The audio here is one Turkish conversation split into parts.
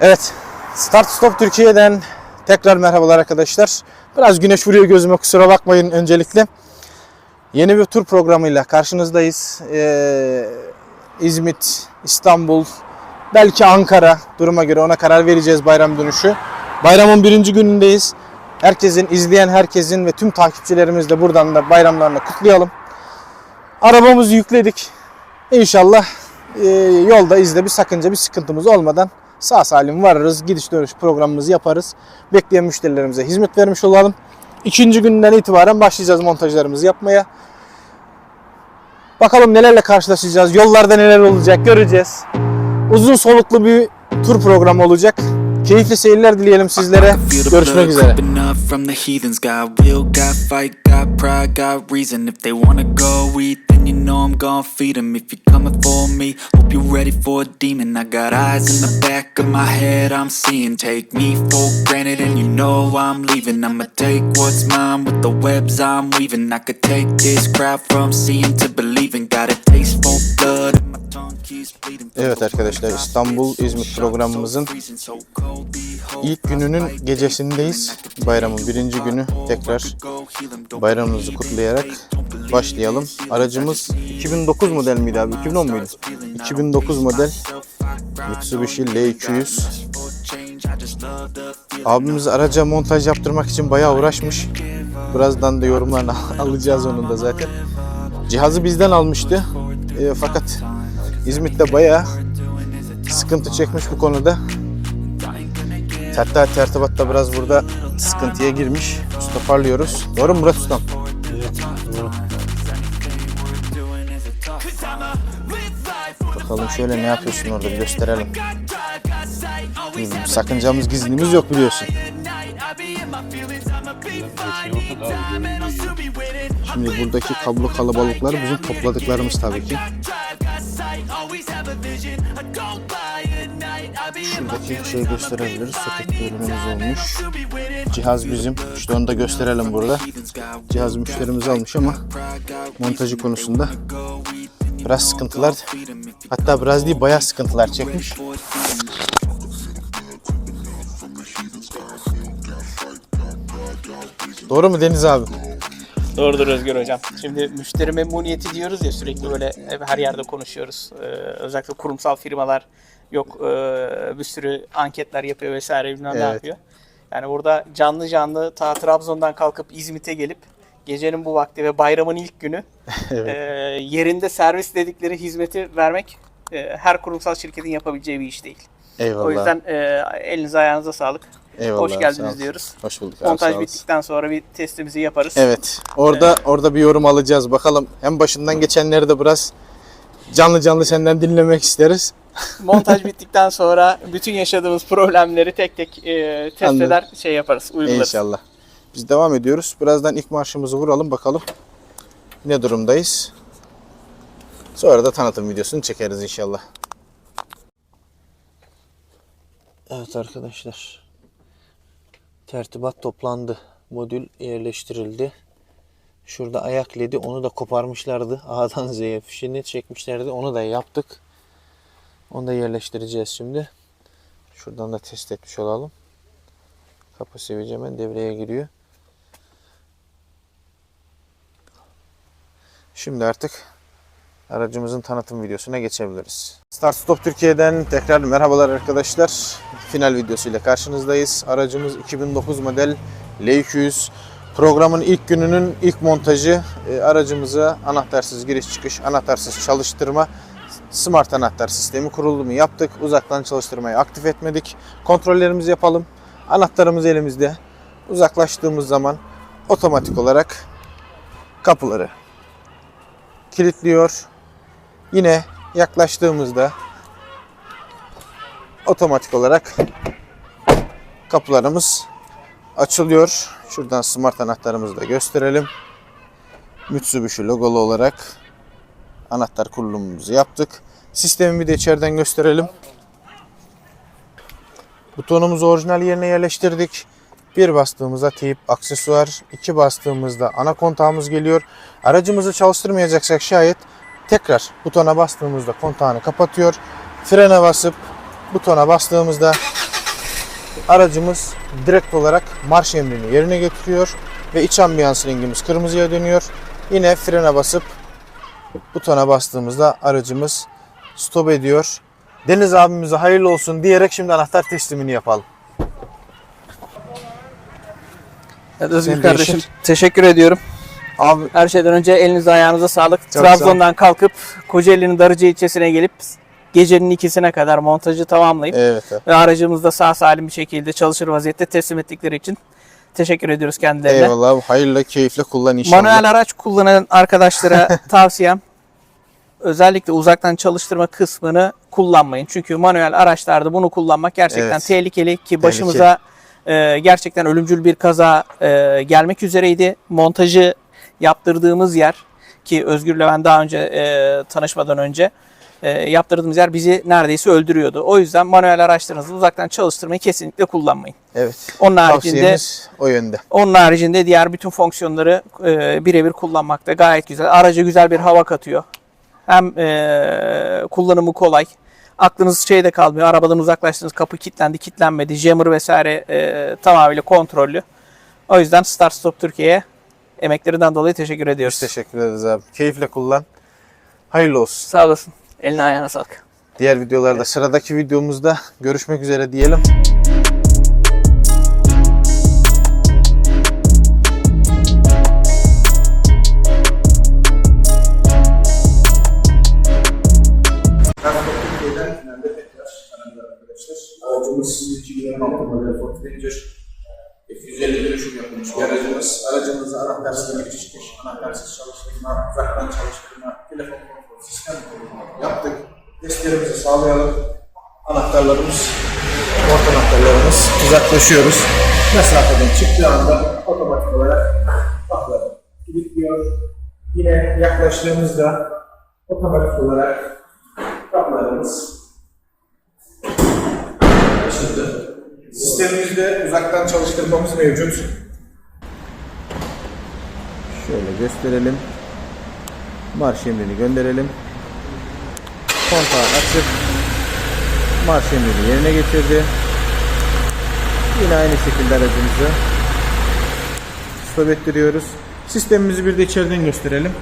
Evet, Start Stop Türkiye'den tekrar merhabalar arkadaşlar. Biraz güneş vuruyor gözüme kusura bakmayın öncelikle. Yeni bir tur programıyla karşınızdayız. Ee, İzmit, İstanbul, belki Ankara duruma göre ona karar vereceğiz bayram dönüşü. Bayramın birinci günündeyiz. Herkesin, izleyen herkesin ve tüm takipçilerimiz de buradan da bayramlarını kutlayalım. Arabamızı yükledik. İnşallah e, yolda izle bir sakınca, bir sıkıntımız olmadan sağ salim varırız. Gidiş dönüş programımızı yaparız. Bekleyen müşterilerimize hizmet vermiş olalım. İkinci günden itibaren başlayacağız montajlarımızı yapmaya. Bakalım nelerle karşılaşacağız, yollarda neler olacak göreceğiz. Uzun soluklu bir tur programı olacak. Keyifli seyirler dileyelim sizlere. Görüşmek üzere. you know I'm gon' feed 'em. If you're coming for me, hope you're ready for a demon. I got eyes in the back of my head, I'm seeing. Take me for granted, and you know I'm leaving. I'ma take what's mine with the webs I'm weaving. I could take this crowd from seeing to believing. Got a taste for blood, Evet arkadaşlar İstanbul İzmit programımızın ilk gününün gecesindeyiz. Bayramın birinci günü tekrar bayramımızı kutlayarak başlayalım. Aracımız 2009 model miydi abi? 2010 muydu? 2009 model Mitsubishi L200. Abimiz araca montaj yaptırmak için bayağı uğraşmış. Birazdan da yorumlarını alacağız onun da zaten. Cihazı bizden almıştı. E, fakat İzmit'te bayağı sıkıntı çekmiş bu konuda. Hatta tertibatta biraz burada sıkıntıya girmiş. Biz toparlıyoruz. Doğru mu Murat Ustam? Bakalım şöyle ne yapıyorsun orada bir gösterelim. Bir sakıncamız gizliliğimiz yok biliyorsun. Şimdi buradaki kablo kalabalıkları bizim topladıklarımız tabii ki. Şuradaki şeyi gösterebiliriz. Soket bölümümüz olmuş. Cihaz bizim. İşte onu da gösterelim burada. Cihaz müşterimiz almış ama montajı konusunda biraz sıkıntılar hatta biraz değil bayağı sıkıntılar çekmiş. Doğru mu Deniz abi? Doğrudur Özgür Hocam. Şimdi müşteri memnuniyeti diyoruz ya sürekli böyle her yerde konuşuyoruz. Ee, özellikle kurumsal firmalar yok e, bir sürü anketler yapıyor vesaire bilmem ne Evet. yapıyor. Yani burada canlı canlı ta Trabzon'dan kalkıp İzmit'e gelip gecenin bu vakti ve bayramın ilk günü e, yerinde servis dedikleri hizmeti vermek e, her kurumsal şirketin yapabileceği bir iş değil. Eyvallah. O yüzden e, elinize ayağınıza sağlık. Eyvallah, Hoş geldiniz diyoruz. Hoş bulduk abi, Montaj bittikten sonra bir testimizi yaparız. Evet. Orada orada bir yorum alacağız. Bakalım hem başından geçenleri de biraz canlı canlı senden dinlemek isteriz. Montaj bittikten sonra bütün yaşadığımız problemleri tek tek e, test Anladım. eder, şey yaparız, uygularız. İnşallah. Biz devam ediyoruz. Birazdan ilk marşımızı vuralım bakalım ne durumdayız. Sonra da tanıtım videosunu çekeriz inşallah. Evet arkadaşlar. Tertibat toplandı. Modül yerleştirildi. Şurada ayak ledi onu da koparmışlardı. A'dan Z'ye fişini çekmişlerdi. Onu da yaptık. Onu da yerleştireceğiz şimdi. Şuradan da test etmiş olalım. Kapı sevici hemen devreye giriyor. Şimdi artık aracımızın tanıtım videosuna geçebiliriz. Start Stop Türkiye'den tekrar merhabalar arkadaşlar. Final videosuyla karşınızdayız. Aracımız 2009 model L200. Programın ilk gününün ilk montajı e, aracımıza anahtarsız giriş çıkış, anahtarsız çalıştırma, smart anahtar sistemi kurulumu yaptık. Uzaktan çalıştırmayı aktif etmedik. Kontrollerimizi yapalım. Anahtarımız elimizde. Uzaklaştığımız zaman otomatik olarak kapıları kilitliyor. Yine yaklaştığımızda otomatik olarak kapılarımız açılıyor. Şuradan smart anahtarımızı da gösterelim. Mitsubishi logolu olarak anahtar kurulumumuzu yaptık. Sistemi bir de içeriden gösterelim. Butonumuzu orijinal yerine yerleştirdik. Bir bastığımızda teyip aksesuar, iki bastığımızda ana kontağımız geliyor. Aracımızı çalıştırmayacaksak şayet tekrar butona bastığımızda kontağını kapatıyor. Frene basıp butona bastığımızda aracımız direkt olarak marş emrini yerine getiriyor ve iç ambiyans rengimiz kırmızıya dönüyor. Yine frene basıp butona bastığımızda aracımız stop ediyor. Deniz abimize hayırlı olsun diyerek şimdi anahtar teslimini yapalım. Evet, Özgür kardeşim teşekkür ediyorum. Abi Her şeyden önce elinize ayağınıza sağlık. Çok Trabzon'dan kalkıp Kocaeli'nin Darıcı ilçesine gelip gecenin ikisine kadar montajı tamamlayıp evet. evet. ve aracımızı da sağ salim bir şekilde çalışır vaziyette teslim ettikleri için teşekkür ediyoruz kendilerine. Eyvallah. Hayırlı, keyifle kullan inşallah. Manuel araç kullanan arkadaşlara tavsiyem özellikle uzaktan çalıştırma kısmını kullanmayın. Çünkü manuel araçlarda bunu kullanmak gerçekten Evet. tehlikeli ki başımıza e, gerçekten ölümcül bir kaza e, gelmek üzereydi. Montajı yaptırdığımız yer ki Özgür'le ben daha önce e, tanışmadan önce e, yaptırdığımız yer bizi neredeyse öldürüyordu. O yüzden manuel araçlarınızı uzaktan çalıştırmayı kesinlikle kullanmayın. Evet. Onun haricinde o yönde. onun haricinde diğer bütün fonksiyonları e, birebir kullanmakta gayet güzel. Araca güzel bir hava katıyor. Hem e, kullanımı kolay. Aklınız şeyde kalmıyor. Arabadan uzaklaştınız. Kapı kilitlendi, kilitlenmedi. Jammer vesaire e, tamamıyla kontrollü. O yüzden Start Stop Türkiye'ye emeklerinden dolayı teşekkür ediyoruz. Teşekkür ederiz abi. Keyifle kullan. Hayırlı olsun. Sağ olasın. Eline ayağına sağlık. Diğer videolarda sıradaki videomuzda görüşmek üzere diyelim. Aracımızda anahtarsız giriş çıkış, anahtarsız çalıştırma, uzaktan çalıştırma, telefon kontrol, sistem kurulumu yaptık. Testlerimizi sağlayalım. Anahtarlarımız, Orta anahtarlarımız. Uzaklaşıyoruz. mesafeden çıktığı anda otomatik olarak kapıları kilitliyor. Yine yaklaştığımızda otomatik olarak kapılarımız açıldı. Sistemimizde uzaktan çalıştırmamız mevcut. Şöyle gösterelim. Marş emrini gönderelim. Kontağı açıp marş emrini yerine getirdi. Yine aynı şekilde aracımızı stop ettiriyoruz. Sistemimizi bir de içeriden gösterelim.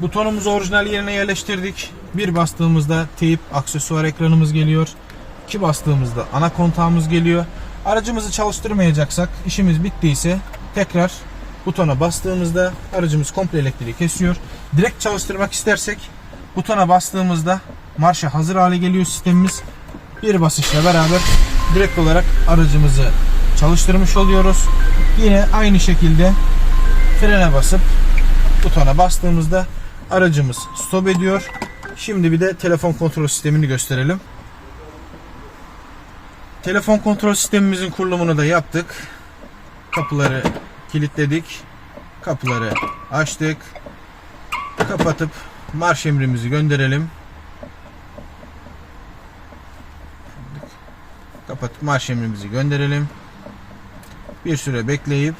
Butonumuzu orijinal yerine yerleştirdik. Bir bastığımızda teyip aksesuar ekranımız geliyor. İki bastığımızda ana kontağımız geliyor. Aracımızı çalıştırmayacaksak, işimiz bittiyse tekrar butona bastığımızda aracımız komple elektriği kesiyor. Direkt çalıştırmak istersek butona bastığımızda marşa hazır hale geliyor sistemimiz. Bir basışla beraber direkt olarak aracımızı çalıştırmış oluyoruz. Yine aynı şekilde frene basıp butona bastığımızda aracımız stop ediyor. Şimdi bir de telefon kontrol sistemini gösterelim. Telefon kontrol sistemimizin kurulumunu da yaptık. Kapıları kilitledik. Kapıları açtık. Kapatıp marş emrimizi gönderelim. Kapatıp marş emrimizi gönderelim. Bir süre bekleyip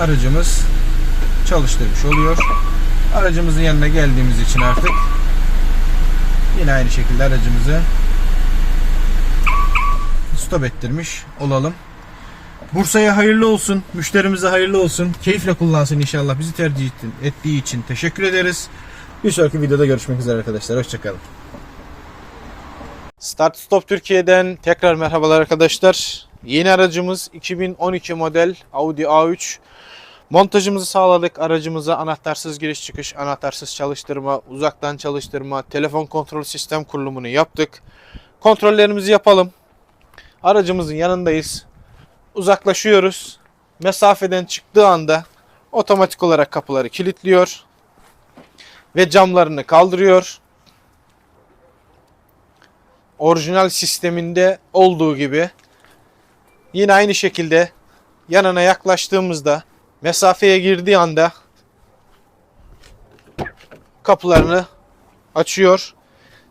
aracımız çalıştırmış oluyor. Aracımızın yanına geldiğimiz için artık yine aynı şekilde aracımızı stop ettirmiş olalım. Bursa'ya hayırlı olsun, müşterimize hayırlı olsun. Keyifle kullansın inşallah. Bizi tercih ettiği için teşekkür ederiz. Bir sonraki videoda görüşmek üzere arkadaşlar. Hoşçakalın. Start Stop Türkiye'den tekrar merhabalar arkadaşlar. Yeni aracımız 2012 model Audi A3. Montajımızı sağladık. Aracımıza anahtarsız giriş çıkış, anahtarsız çalıştırma, uzaktan çalıştırma, telefon kontrol sistem kurulumunu yaptık. Kontrollerimizi yapalım. Aracımızın yanındayız. Uzaklaşıyoruz. Mesafeden çıktığı anda otomatik olarak kapıları kilitliyor ve camlarını kaldırıyor. Orijinal sisteminde olduğu gibi yine aynı şekilde yanına yaklaştığımızda mesafeye girdiği anda kapılarını açıyor.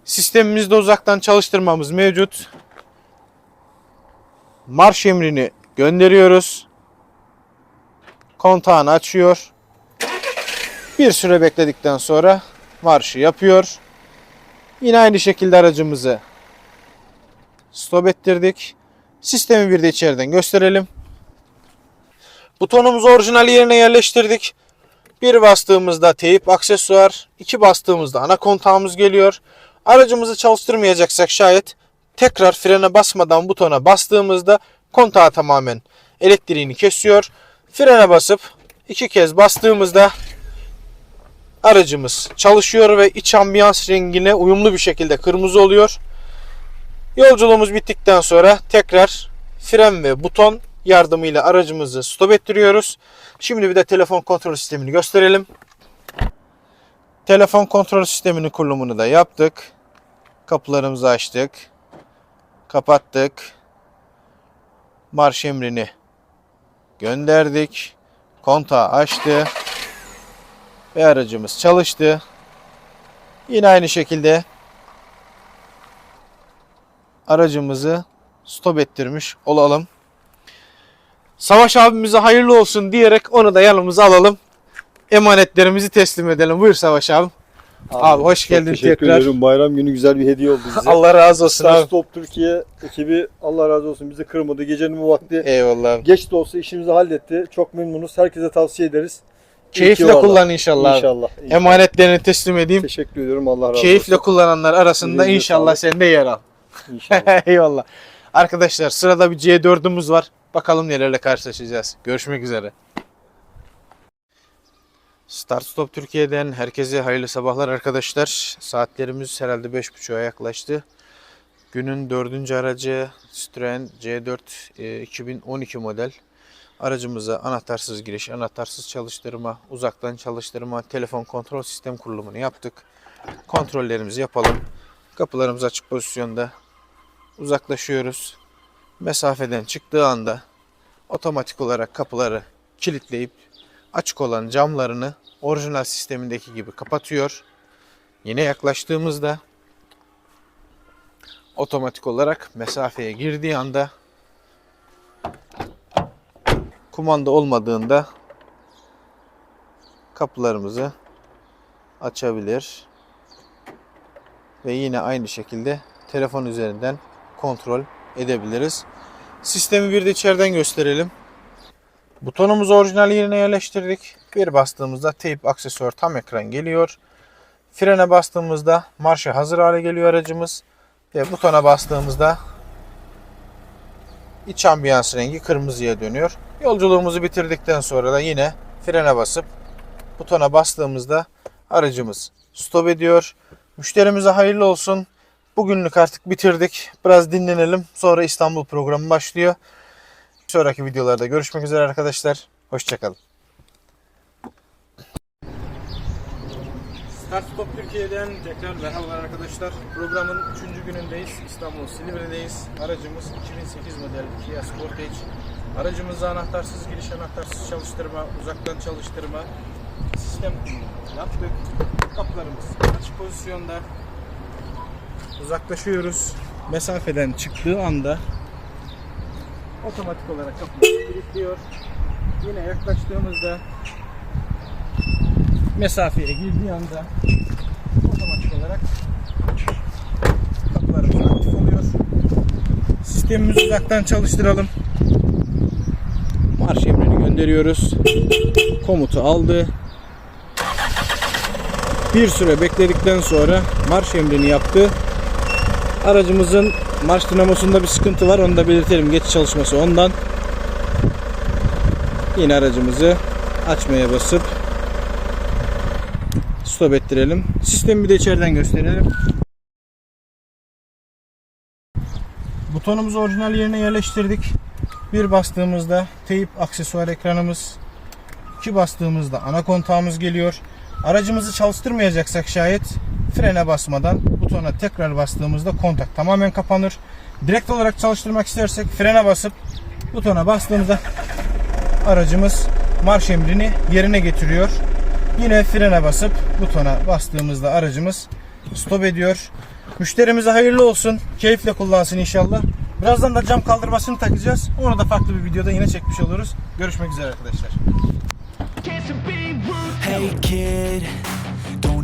Sistemimizde uzaktan çalıştırmamız mevcut. Marş emrini gönderiyoruz. Kontağını açıyor. Bir süre bekledikten sonra marşı yapıyor. Yine aynı şekilde aracımızı stop ettirdik. Sistemi bir de içeriden gösterelim. Butonumuzu orijinal yerine yerleştirdik. Bir bastığımızda teyip aksesuar, iki bastığımızda ana kontağımız geliyor. Aracımızı çalıştırmayacaksak şayet tekrar frene basmadan butona bastığımızda kontağı tamamen elektriğini kesiyor. Frene basıp iki kez bastığımızda aracımız çalışıyor ve iç ambiyans rengine uyumlu bir şekilde kırmızı oluyor. Yolculuğumuz bittikten sonra tekrar fren ve buton yardımıyla aracımızı stop ettiriyoruz. Şimdi bir de telefon kontrol sistemini gösterelim. Telefon kontrol sisteminin kurulumunu da yaptık. Kapılarımızı açtık. Kapattık. Marş emrini gönderdik. Kontağı açtı. Ve aracımız çalıştı. Yine aynı şekilde aracımızı stop ettirmiş olalım. Savaş abimize hayırlı olsun diyerek onu da yanımıza alalım. Emanetlerimizi teslim edelim. Buyur Savaş abi. Abi, hoş geldin teşekkür tekrar. ederim. Bayram günü güzel bir hediye oldu bize. Allah razı olsun Star abi. Stop Türkiye ekibi Allah razı olsun bizi kırmadı. Gecenin bu vakti Eyvallah geç de olsa işimizi halletti. Çok memnunuz. Herkese tavsiye ederiz. Keyifle kullan inşallah. İnşallah. inşallah. Emanetlerini teslim edeyim. Teşekkür ediyorum. Allah razı Keyifle olsun. kullananlar arasında Elinize inşallah sağlık. sen de yer al. İnşallah. Eyvallah. Arkadaşlar sırada bir C4'ümüz var. Bakalım nelerle karşılaşacağız. Görüşmek üzere. Start Stop Türkiye'den herkese hayırlı sabahlar arkadaşlar. Saatlerimiz herhalde 5.30'a yaklaştı. Günün dördüncü aracı Citroen C4 e, 2012 model. Aracımıza anahtarsız giriş, anahtarsız çalıştırma, uzaktan çalıştırma, telefon kontrol sistem kurulumunu yaptık. Kontrollerimizi yapalım. Kapılarımız açık pozisyonda uzaklaşıyoruz. Mesafeden çıktığı anda otomatik olarak kapıları kilitleyip açık olan camlarını orijinal sistemindeki gibi kapatıyor. Yine yaklaştığımızda otomatik olarak mesafeye girdiği anda kumanda olmadığında kapılarımızı açabilir ve yine aynı şekilde telefon üzerinden kontrol edebiliriz. Sistemi bir de içeriden gösterelim. Butonumuzu orijinal yerine yerleştirdik. Bir bastığımızda teyp aksesuar tam ekran geliyor. Frene bastığımızda marşa hazır hale geliyor aracımız. Ve butona bastığımızda iç ambiyans rengi kırmızıya dönüyor. Yolculuğumuzu bitirdikten sonra da yine frene basıp butona bastığımızda aracımız stop ediyor. Müşterimize hayırlı olsun. Bugünlük artık bitirdik. Biraz dinlenelim. Sonra İstanbul programı başlıyor. Sonraki videolarda görüşmek üzere arkadaşlar. Hoşçakalın. Start Stop Türkiye'den tekrar merhabalar arkadaşlar. Programın 3. günündeyiz. İstanbul Silivri'deyiz. Aracımız 2008 model Kia Sportage. Aracımıza anahtarsız giriş, anahtarsız çalıştırma, uzaktan çalıştırma sistem yaptık. Kapılarımız açık pozisyonda. Uzaklaşıyoruz. Mesafeden çıktığı anda otomatik olarak kapıyı kilitliyor. Yine yaklaştığımızda mesafeye girdiği anda otomatik olarak kapılarımız aktif oluyor. Sistemimizi uzaktan çalıştıralım. Marş emrini gönderiyoruz. Komutu aldı. Bir süre bekledikten sonra marş emrini yaptı. Aracımızın marş dinamosunda bir sıkıntı var. Onu da belirtelim. Geç çalışması ondan. Yine aracımızı açmaya basıp stop ettirelim. Sistemi bir de içeriden gösterelim. Butonumuzu orijinal yerine yerleştirdik. Bir bastığımızda teyip aksesuar ekranımız. iki bastığımızda ana kontağımız geliyor. Aracımızı çalıştırmayacaksak şayet frene basmadan butona tekrar bastığımızda kontak tamamen kapanır. Direkt olarak çalıştırmak istersek frene basıp butona bastığımızda aracımız marş emrini yerine getiriyor. Yine frene basıp butona bastığımızda aracımız stop ediyor. Müşterimize hayırlı olsun. Keyifle kullansın inşallah. Birazdan da cam kaldırmasını takacağız. Onu da farklı bir videoda yine çekmiş oluruz. Görüşmek üzere arkadaşlar. Hey kid,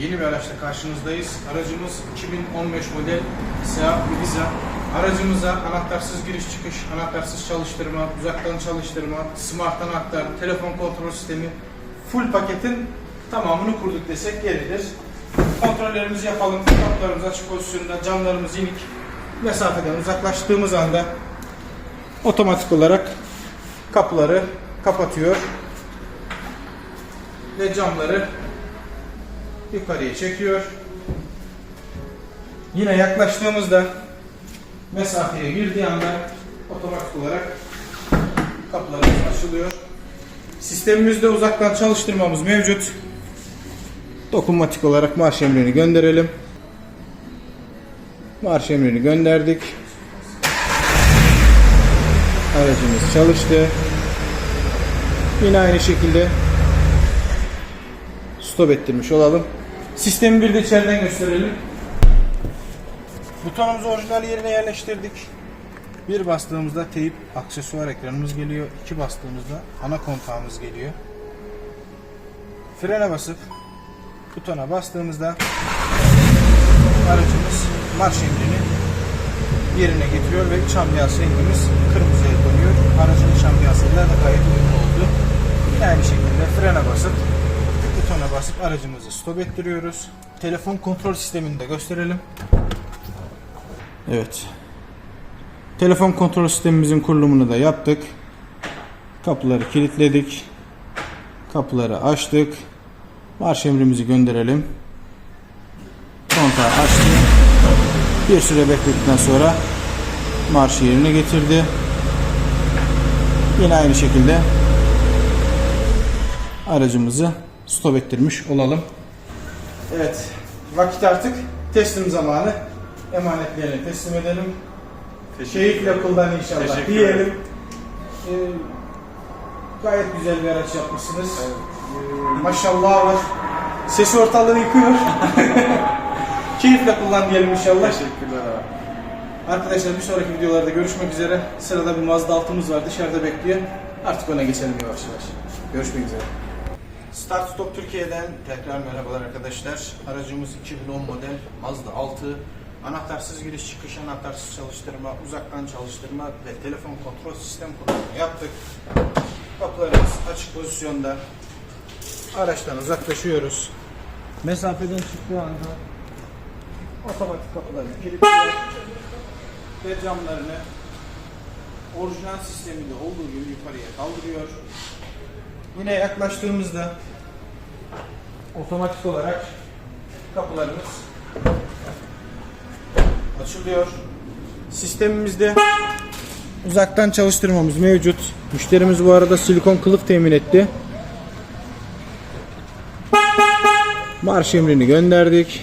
Yeni bir araçla karşınızdayız. Aracımız 2015 model Seat Ibiza. Aracımıza anahtarsız giriş çıkış, anahtarsız çalıştırma, uzaktan çalıştırma, smart anahtar, telefon kontrol sistemi, full paketin tamamını kurduk desek yeridir. Kontrollerimizi yapalım. Kapılarımız açık pozisyonda, camlarımız inik. Mesafeden uzaklaştığımız anda otomatik olarak kapıları kapatıyor ve camları yukarıya çekiyor. Yine yaklaştığımızda mesafeye girdiği anda otomatik olarak kapılarımız açılıyor. Sistemimizde uzaktan çalıştırmamız mevcut. Dokunmatik olarak marş emrini gönderelim. Marş emrini gönderdik. Aracımız çalıştı. Yine aynı şekilde stop ettirmiş olalım. Sistemi bir de içeriden gösterelim. Butonumuzu orijinal yerine yerleştirdik. Bir bastığımızda teyip aksesuar ekranımız geliyor. İki bastığımızda ana kontağımız geliyor. Frene basıp butona bastığımızda aracımız marş emrini yerine getiriyor ve iç rengimiz kırmızıya dönüyor. Aracın iç da gayet uyumlu oldu. Yine aynı şekilde frene basıp butona basıp aracımızı stop ettiriyoruz. Telefon kontrol sistemini de gösterelim. Evet. Telefon kontrol sistemimizin kurulumunu da yaptık. Kapıları kilitledik. Kapıları açtık. Marş emrimizi gönderelim. Kontağı açtı. Bir süre bekledikten sonra marşı yerine getirdi. Yine aynı şekilde aracımızı stop ettirmiş olalım. Evet, vakit artık teslim zamanı. Emanetlerini teslim edelim. Keyifle kullan inşallah diyelim. Ee, gayet güzel bir araç yapmışsınız. Ee, maşallah var. Sesi ortalığı yıkıyor. Keyifle kullan diyelim inşallah. Teşekkürler Arkadaşlar bir sonraki videolarda görüşmek üzere. Sırada bir Mazda 6'mız var dışarıda bekliyor. Artık ona geçelim yavaş yavaş. Görüşmek üzere. Start Stop Türkiye'den tekrar merhabalar arkadaşlar. Aracımız 2010 model Mazda 6. Anahtarsız giriş çıkış, anahtarsız çalıştırma, uzaktan çalıştırma ve telefon kontrol sistem kurulumu yaptık. Kapılarımız açık pozisyonda. Araçtan uzaklaşıyoruz. Mesafeden çıktığı anda otomatik kapılarını kilitliyor ve camlarını orijinal sisteminde olduğu gibi yukarıya kaldırıyor. Yine yaklaştığımızda otomatik olarak kapılarımız açılıyor. Sistemimizde uzaktan çalıştırmamız mevcut. Müşterimiz bu arada silikon kılıf temin etti. Marş emrini gönderdik.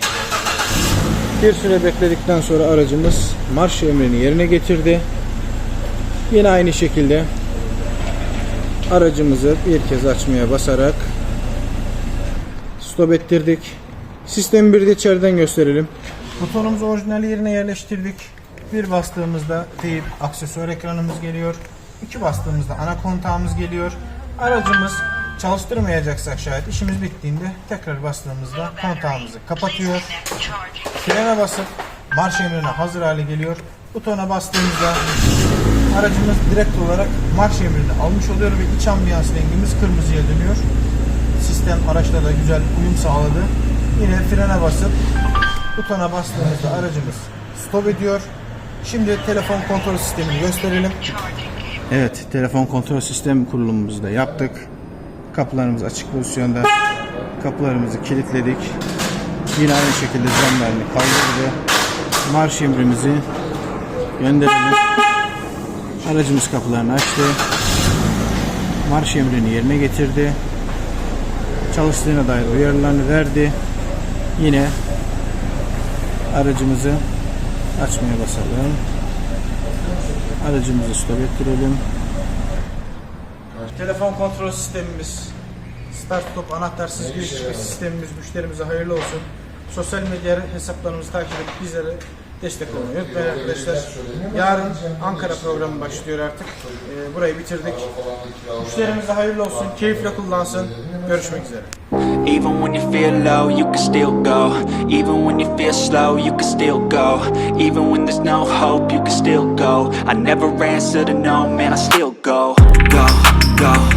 Bir süre bekledikten sonra aracımız marş emrini yerine getirdi. Yine aynı şekilde aracımızı bir kez açmaya basarak stop ettirdik. Sistemi bir de içeriden gösterelim. Butonumuzu orijinal yerine yerleştirdik. Bir bastığımızda teyip aksesuar ekranımız geliyor. İki bastığımızda ana kontağımız geliyor. Aracımız çalıştırmayacaksak şayet işimiz bittiğinde tekrar bastığımızda kontağımızı kapatıyor. Frene basıp marş emrine hazır hale geliyor. Butona bastığımızda aracımız direkt olarak marş emrini almış oluyor ve iç ambiyans rengimiz kırmızıya dönüyor. Sistem araçla da güzel uyum sağladı. Yine frene basıp butona bastığımızda aracımız stop ediyor. Şimdi telefon kontrol sistemini gösterelim. Evet, telefon kontrol sistem kurulumumuzu da yaptık. Kapılarımız açık pozisyonda. Kapılarımızı kilitledik. Yine aynı şekilde camlarını kaldırdı. Marş emrimizi gönderelim. Aracımız kapılarını açtı. Marş emrini yerine getirdi. Çalıştığına dair uyarılarını verdi. Yine aracımızı açmaya basalım. Aracımızı stop ettirelim. telefon kontrol sistemimiz, start stop anahtarsız giriş çıkış sistemimiz müşterimize hayırlı olsun. Sosyal medya hesaplarımızı takip edip bizlere destek olmayı unutmayın arkadaşlar. Yarın Ankara programı başlıyor artık. Ee, burayı bitirdik. Müşterimize hayırlı olsun, keyifle kullansın. Görüşmek üzere. Even when you feel low, you can still go. Even when you feel slow, you can still go. Even when there's no hope, you can still go. I never answer to no, man, I still go, go, go,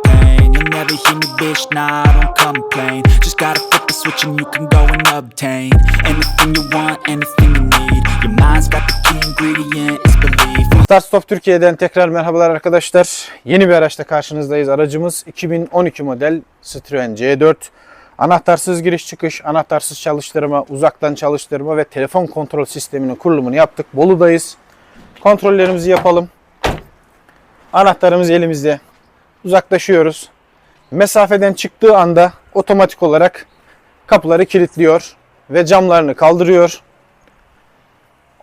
pain. You'll never hear me, bitch, nah, I don't complain. Just gotta flip the switch and you can go and obtain anything you want, anything you need. Your mind's got the key ingredient, it's belief. Start Stop Türkiye'den tekrar merhabalar arkadaşlar. Yeni bir araçta karşınızdayız. Aracımız 2012 model Citroen C4. Anahtarsız giriş çıkış, anahtarsız çalıştırma, uzaktan çalıştırma ve telefon kontrol sisteminin kurulumunu yaptık. Bolu'dayız. Kontrollerimizi yapalım. Anahtarımız elimizde. Uzaklaşıyoruz. Mesafeden çıktığı anda otomatik olarak kapıları kilitliyor ve camlarını kaldırıyor.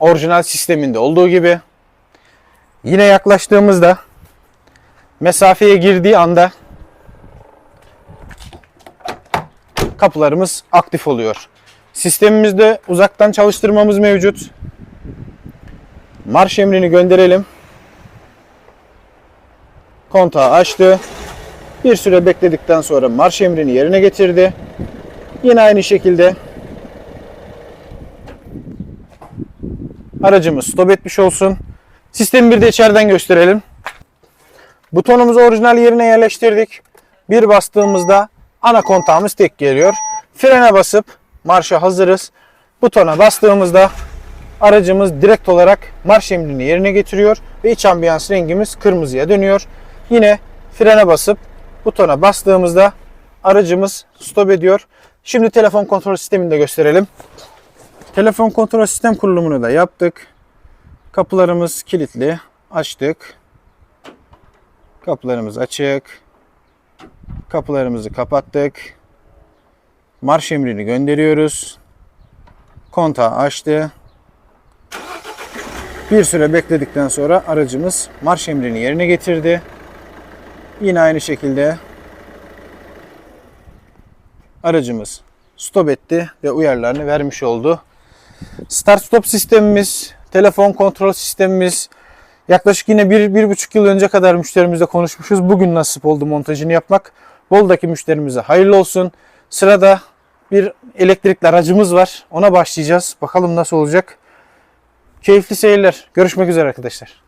Orijinal sisteminde olduğu gibi. Yine yaklaştığımızda mesafeye girdiği anda kapılarımız aktif oluyor. Sistemimizde uzaktan çalıştırmamız mevcut. Marş emrini gönderelim. Kontağı açtı. Bir süre bekledikten sonra marş emrini yerine getirdi. Yine aynı şekilde aracımız stop etmiş olsun. Sistemi bir de içeriden gösterelim. Butonumuzu orijinal yerine yerleştirdik. Bir bastığımızda ana kontağımız tek geliyor. Frene basıp marşa hazırız. Butona bastığımızda aracımız direkt olarak marş emrini yerine getiriyor ve iç ambiyans rengimiz kırmızıya dönüyor. Yine frene basıp butona bastığımızda aracımız stop ediyor. Şimdi telefon kontrol sistemini de gösterelim. Telefon kontrol sistem kurulumunu da yaptık. Kapılarımız kilitli. Açtık. Kapılarımız açık. Kapılarımızı kapattık. Marş emrini gönderiyoruz. Kontağı açtı. Bir süre bekledikten sonra aracımız marş emrini yerine getirdi. Yine aynı şekilde aracımız stop etti ve uyarılarını vermiş oldu. Start stop sistemimiz, telefon kontrol sistemimiz yaklaşık yine bir, bir buçuk yıl önce kadar müşterimizle konuşmuşuz. Bugün nasip oldu montajını yapmak. Bolu'daki müşterimize hayırlı olsun. Sırada bir elektrikli aracımız var. Ona başlayacağız. Bakalım nasıl olacak. Keyifli seyirler. Görüşmek üzere arkadaşlar.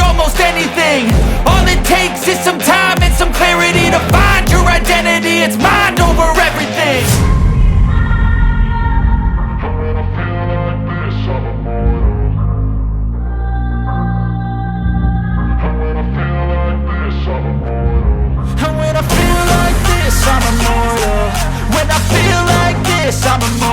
anything All it takes is some time and some clarity To find your identity, it's mind over everything. And when I feel like this, I'm immortal. When I feel like this, I'm immortal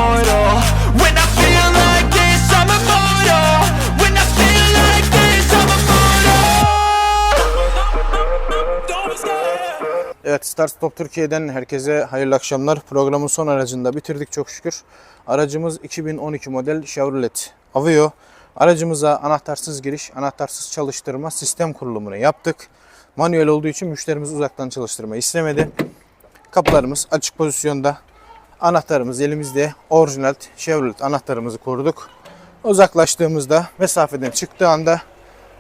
Evet Start Stop Türkiye'den herkese hayırlı akşamlar. Programın son aracını da bitirdik çok şükür. Aracımız 2012 model Chevrolet Aveo. Aracımıza anahtarsız giriş, anahtarsız çalıştırma sistem kurulumunu yaptık. Manuel olduğu için müşterimiz uzaktan çalıştırma istemedi. Kapılarımız açık pozisyonda. Anahtarımız elimizde. Orijinal Chevrolet anahtarımızı kurduk. Uzaklaştığımızda mesafeden çıktığı anda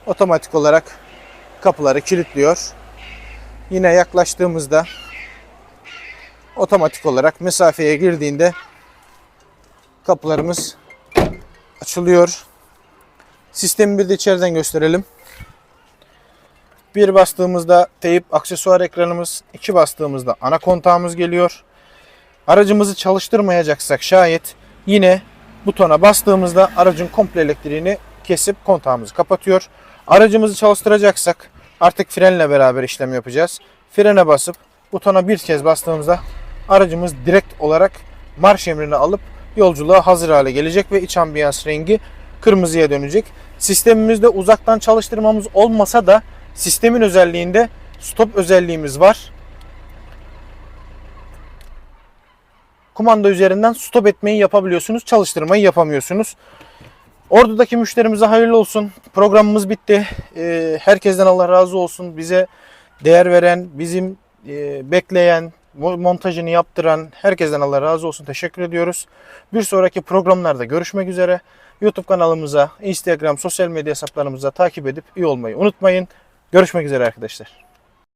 otomatik olarak kapıları kilitliyor. Yine yaklaştığımızda otomatik olarak mesafeye girdiğinde kapılarımız açılıyor. Sistemi bir de içeriden gösterelim. Bir bastığımızda teyip aksesuar ekranımız, iki bastığımızda ana kontağımız geliyor. Aracımızı çalıştırmayacaksak şayet yine butona bastığımızda aracın komple elektriğini kesip kontağımızı kapatıyor. Aracımızı çalıştıracaksak artık frenle beraber işlem yapacağız. Frene basıp butona bir kez bastığımızda aracımız direkt olarak marş emrini alıp yolculuğa hazır hale gelecek ve iç ambiyans rengi kırmızıya dönecek. Sistemimizde uzaktan çalıştırmamız olmasa da sistemin özelliğinde stop özelliğimiz var. Kumanda üzerinden stop etmeyi yapabiliyorsunuz, çalıştırmayı yapamıyorsunuz. Ordu'daki müşterimize hayırlı olsun. Programımız bitti. Ee, herkesten Allah razı olsun. Bize değer veren, bizim e, bekleyen, mo- montajını yaptıran herkesten Allah razı olsun. Teşekkür ediyoruz. Bir sonraki programlarda görüşmek üzere. YouTube kanalımıza, Instagram, sosyal medya hesaplarımıza takip edip iyi olmayı unutmayın. Görüşmek üzere arkadaşlar.